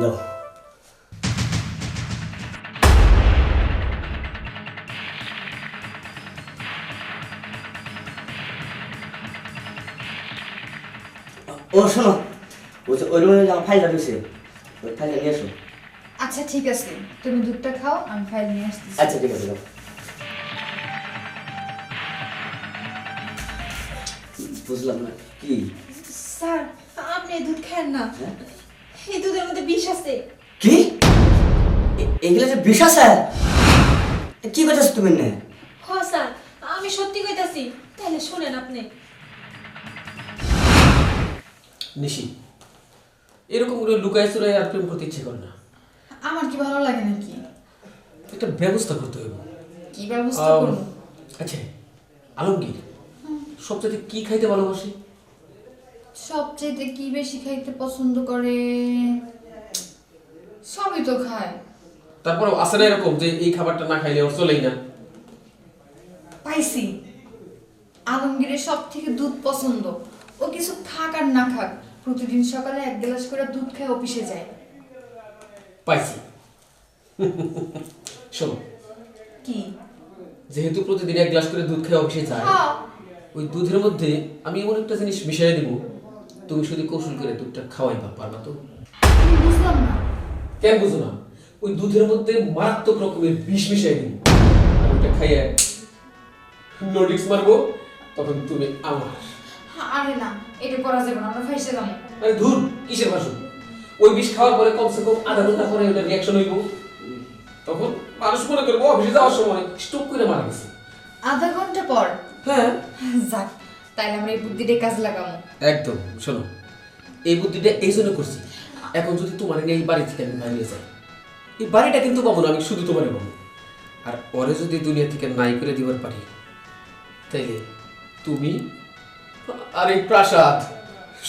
দাও ও শোনো। ওই ওই রুমে আমার ফাইলটা রয়েছে ওই ফাইলটা নিয়ে এসো। আচ্ছা ঠিক আছে। তুমি দুধটা খাও আমি ফাইল নিয়ে আসতেছি। আচ্ছা ঠিক আছে বুঝলাম না কি? স্যার আপনি দুধ খান না। হ্যাঁ? এই দুধের মধ্যে বিষ আছে। কি? এগুলো যে বিষ আছে? কি করতেছ তুমি না? হ স্যার আমি সত্যি কইতাছি। তাহলে শুনেন আপনি। নিশি এরকম করে লুকায় চুরাই আর প্রেম করতে ইচ্ছে করে না। আমার কি ভালো লাগে নাকি? একটা ব্যবস্থা করতে হবে কি ব্যবস্থা করব? আচ্ছা আলমগীর সবচেয়ে কি খাইতে ভালোবাসে? সবচেয়ে কি বেশি খাইতে পছন্দ করে? সবই তো খায়। তারপরে আসে না এরকম যে এই খাবারটা না খাইলে ওর চলেই না? পাইছি। আলমগীরের সব থেকে দুধ পছন্দ। ও কিছু থাক আর না খাক প্রতিদিন সকালে এক গ্লাস করে দুধ খেয়ে অফিসে যায়। পাইছি। শোনো। কি? যেহেতু প্রতিদিন এক গ্লাস করে দুধ খেয়ে অফিসে যায় হ্যাঁ। ওই দুধের মধ্যে আমি এমন একটা জিনিস মিশিয়ে দিব তুমি শুধু কৌশল করে দুধটা খাওয়াই পারবা তো? বুঝলাম না। কেন বুঝো না? ওই দুধের মধ্যে মারাত্মক রকমের বিষ মিশিয়ে দিব। আর ওইটা খাইয়ে নোটিক্স মারবো তখন তুমি আমার। আরে না এটা করা যাবে না আমরা ফাইসে যাব। আরে ধুর কিসের ভাষণ ওই বিষ খাওয়ার পরে কমসে কম আধা ঘণ্টা পরে ওটা রিয়াকশন হইব। তখন মানুষ মনে করব অফিসে যাওয়ার সময় করে মারা গেছে। আধা ঘণ্টা পর? হ্যাঁ। যাক। তাইলে আমরা এই বুদ্ধিটাই কাজ লাগাবো একদম শোনো এই বুদ্ধিটা এই জন্য করছি। এখন যদি তোমার নিয়ে এই বাড়ি থেকে আমি বাইরে যাই এই বাড়িটা কিন্তু পাবো না আমি শুধু তোমারে পাবো। আর পরে যদি দুনিয়া থেকে নাই করে দিবার পারি তাইলে তুমি আর এই প্রাসাদ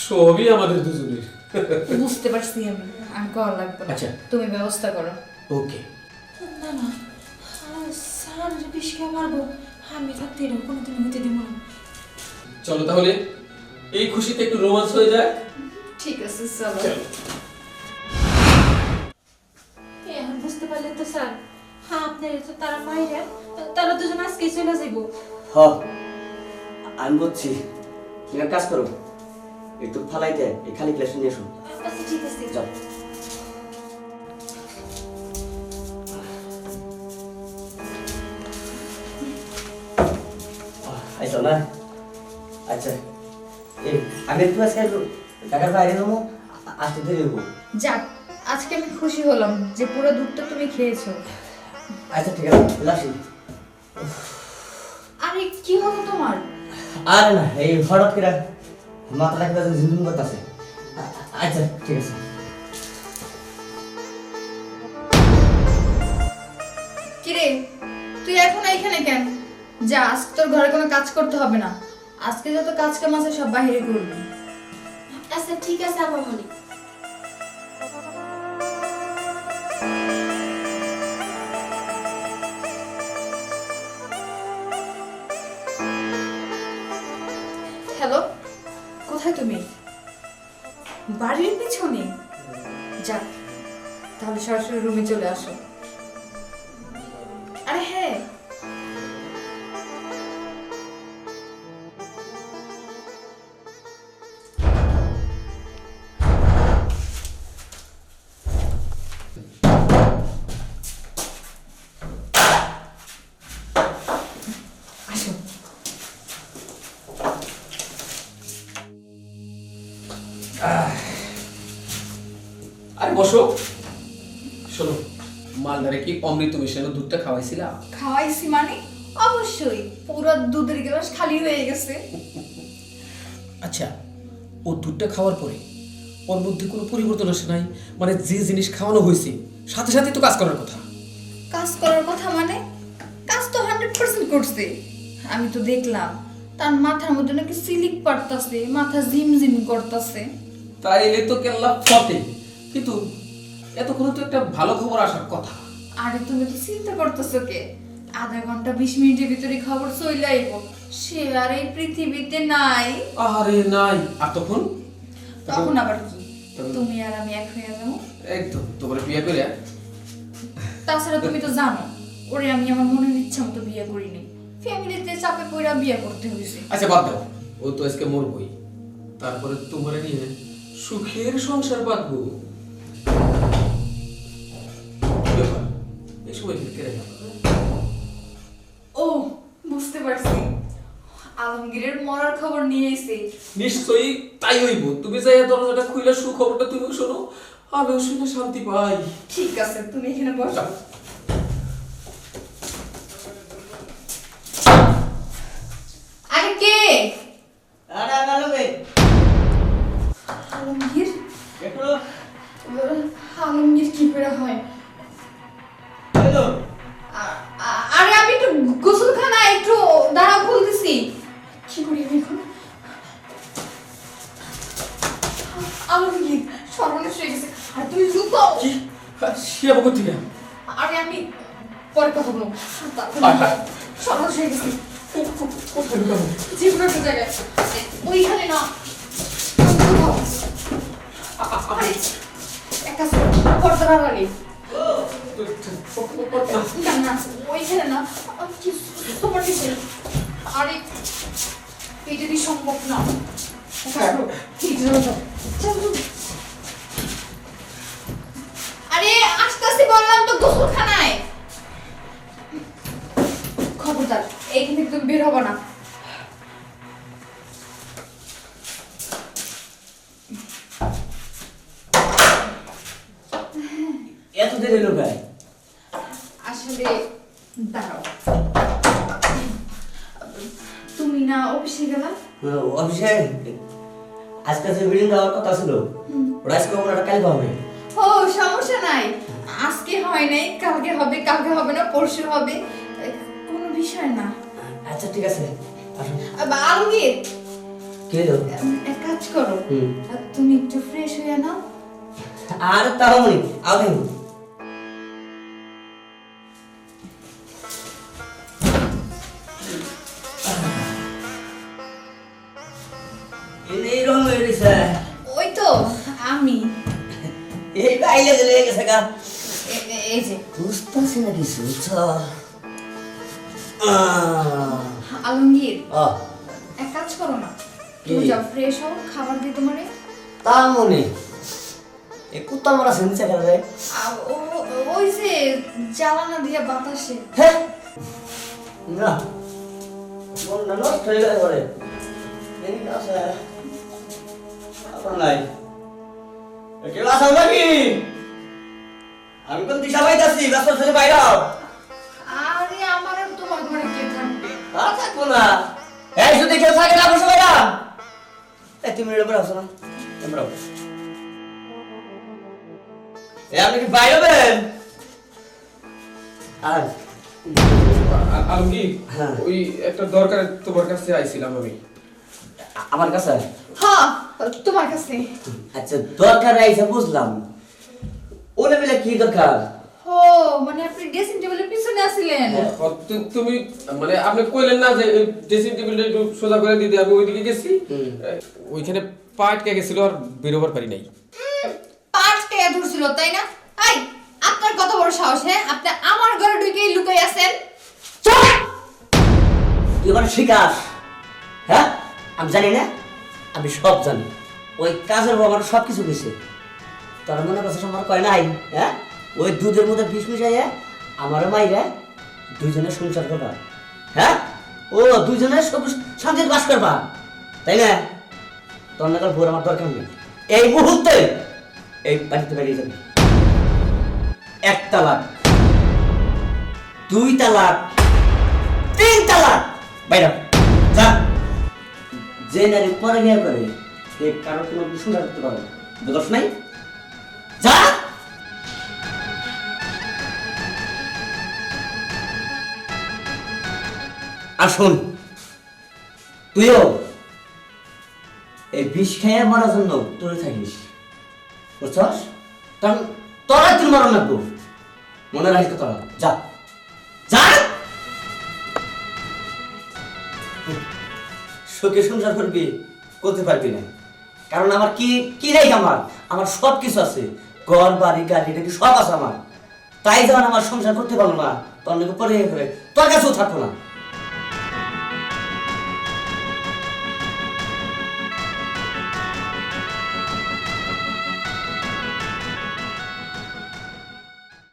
সবই আমাদের দুজনের। বুঝতে পারছি আমি আমি করা লাগবে আচ্ছা। তুমি ব্যবস্থা করো। ওকে। না না স্যার যে বিষ খেয়ে মারবো আমি থাকতে এরকম কোনোদিন হতে দেবো না। চলো তাহলে এই খুশিতে একটু রোমান্স হয়ে যায়। ঠিক আছে চলো। চলো। এখন বুঝতে পারলেন তো স্যার হ্যাঁ আপনার তো তারা মাইরা তারা দুজন আজকেই চলে যাইবো। হ আমি বুঝছি। তুমি এক কাজ করো একটু ফালাইতে এই খালি গ্লাস নিয়ে এসো। আচ্ছা ঠিক আছে। যাও। আইসো না। আচ্ছা। আমি একটু আজকে ঢাকার বাইরে যাব আসতে দেরি হব। যাক আজকে আমি খুশি হলাম যে পুরো দুধটা তুমি খেয়েছো। আচ্ছা ঠিক আছে লাসি আরে কি হলো তোমার? আর না এই হঠাৎ করে মাথাটা কিবা ঝিমঝিম করতেছে। আচ্ছা ঠিক আছে। কিরে তুই এখন এইখানে কেন? যা আজকে তোর ঘরে কোনো কাজ করতে হবে না। আজকে যত কাজ কাম আছে সব বাহিরে করবি। আচ্ছা ঠিক আছে আমার মনে হ্যালো কোথায় তুমি? বাড়ির পিছনে? যাক তাহলে সরাসরি রুমে চলে আসো। বসো। শোনো মালদারে কি অমৃত মিশানো দুধটা খাওয়াইছিলা? খাওয়াইছি মানে? অবশ্যই। পুরো দুধের গ্লাস খালি হয়ে গেছে। আচ্ছা ও দুধটা খাওয়ার পরে ওর মধ্যে কোনো পরিবর্তন আসে নাই? মানে যে জিনিস খাওয়ানো হয়েছে সাথে সাথে তো কাজ করার কথা। কাজ করার কথা মানে? কাজ তো হান্ড্রেড পার্সেন্ট করছে। আমি তো দেখলাম তার মাথার মধ্যে নাকি সিলিক পারতাছে মাথা ঝিমঝিম করতেছে। তাইলে তো কেল্লা ফতে কিন্তু এতক্ষণ তো একটা ভালো খবর আসার কথা। আরে তুমি তো চিন্তা করতেছো কে? আধা ঘণ্টা বিশ মিনিটের ভিতরে খবর চলে আইব। সে আর এই পৃথিবীতে নাই। আরে নাই। আর তখন? তখন আবার কি? তুমি আর আমি এক হয়ে যাব। একদম তোমার বিয়ে করে? তাছাড়া তুমি তো জানো ওরে আমি আমার মনের ইচ্ছা মতো বিয়ে করিনি। ফ্যামিলিতে চাপে পড়া বিয়ে করতে হয়েছে আচ্ছা বাদ দাও। ও তো আজকে মরবই। তারপরে তোমার নিয়ে সুখের সংসার বাঁধবো। ও বুঝতে পারছি। আলমগীরের মরার খবর নিয়ে এসে। নিশ্চয়ই তাই হইব। তুমি যাই দরজাটা খুলে সুখবরটা তুমি শোনো আমিও শুনে শান্তি পাই। ঠিক আছে তুমি এখানে বসো। আলমগীর সর্বনাশ হয়ে গেছে। আর তুমি জুতো কি? সে আবার কোথেকে? আরে আমি পরে কথা বলব। সর্বনাশ হয়ে গেছে। কো- কো- কোথায় ঢুকাবো? যে কোনো একটা জায়গায়। ওইখানে না। আরে, এক কাজ করো, পর্দা বাড়ালি না না ওইখানে না। তোমার কিছু আরে এই যদি সম্ভব না? ঠিক। যাও, যাও। আরে আস্তে আস্তে বললাম তো গোসলখানায়। খবরদার এইখান থেকে তুমি বের হব না। এত দেরি হলো ভাই? আসলে দাঁড়াও। তুমি না অফিসে গেলা? অফিসে? আজকে যে মিটিং দেওয়ার কথা ছিল ওটা আজকে ওটা কাল হবে? ও সমস্যা নাই। আজকে হয় নাই কালকে হবে কালকে হবে না পরশু হবে। কোনো বিষয় না। আচ্ছা ঠিক আছে। আলমগীর। কি এক কাজ করো। তুমি একটু ফ্রেশ হয়ে নাও। আর তাও মনি গেছে ওই তো আমি। এই বাইলে চলে গেছে গা। এই যে। বুঝতেছি না কিছু আলমগীর এক কাজ করো না? তুমি যাও ফ্রেশ হও খাবার দিই তোমারে তা মনে। এ কুত্তা মারা আর ও- ওই যে জ্বালানা দিয়া বাতাসে। হ্যাঁ না। মনটা নষ্ট হয়ে গেলে পরে আসে। আপনার নাই কেউ আসাও নাকি আমি কোন দিশা পাইতাছি ব্যস্ত ছেলে বাইরাও আরে আমার তোমার ঘরে কে থাকবে? আর থাকব না। এই যদি কেউ থাকে না বসে বাইরা এই তুমি রেডি বসো না। তোমরা এ আপনি কি বাইরে হবেন আর আ- হ্যাঁ। ওই একটা দরকারে তোমার কাছে আইছিলাম আমি। আমার কাছে? হ্যাঁ তোমার কাছে। আচ্ছা দরকার আইসা বুঝলাম। ওলে বেলা কি দরকার? ও মানে আপনি ড্রেসিং টেবিলের পিছনে আছিলেন। ও, তুমি মানে আপনি কইলেন না যে ড্রেসিং টেবিলটা একটু সোজা করে দিতে আমি ওইদিকে গেছি। ওইখানে পা আটকে গেছিল আর বেরোবার পারি নাই। পাঁচ টাকা ধরছিল তাই না? আই আপনার কত বড় সাহস হ্যাঁ? আপনি আমার ঘরে ঢুকে লুকাই আছেন। তুই আমার শিকার হ্যাঁ? আমি জানি না, আমি সব জানি। ওই কাজের আমার সব কিছু গেছে তোর মনে কথা আমার কয় নাই হ্যাঁ? ওই দুধের মধ্যে বিষ মিশাইয়া আমার মাইরা দুইজনে সংসার করবা হ্যাঁ? ও, দুইজনে সব শান্তিতে বাস করবা, তাই না? তোর নাকাল ভোর আমার দরকার নেই। এই মুহূর্তে এই বাড়িতে বেরিয়ে যাবে। এক তালাক, দুই তালাক, তিন তালাক। বাইরে যা। যে নারী পরে বিয়ে করে, সে কারও কোনো কিছু রাখতে পারে বুঝছ নাই? যা! আর শোন, তুইও এই বিষ খেয়ে মরার জন্য তুই থাকিস। বুঝছস? কারণ তোরা তুই মরণ লাগবো। মনে রাখিস তোরা যা। যা! সুখে সংসার করবি, করতে পারবি না। কারণ আমার কি কি নেই আমার? আমার সব কিছু আছে। ঘর, বাড়ি, গাড়ি টাড়ি সব আছে আমার। তাই যখন আমার সংসার করতে পারল না তোর লোকে পরে তোর কাছেও থাকব না।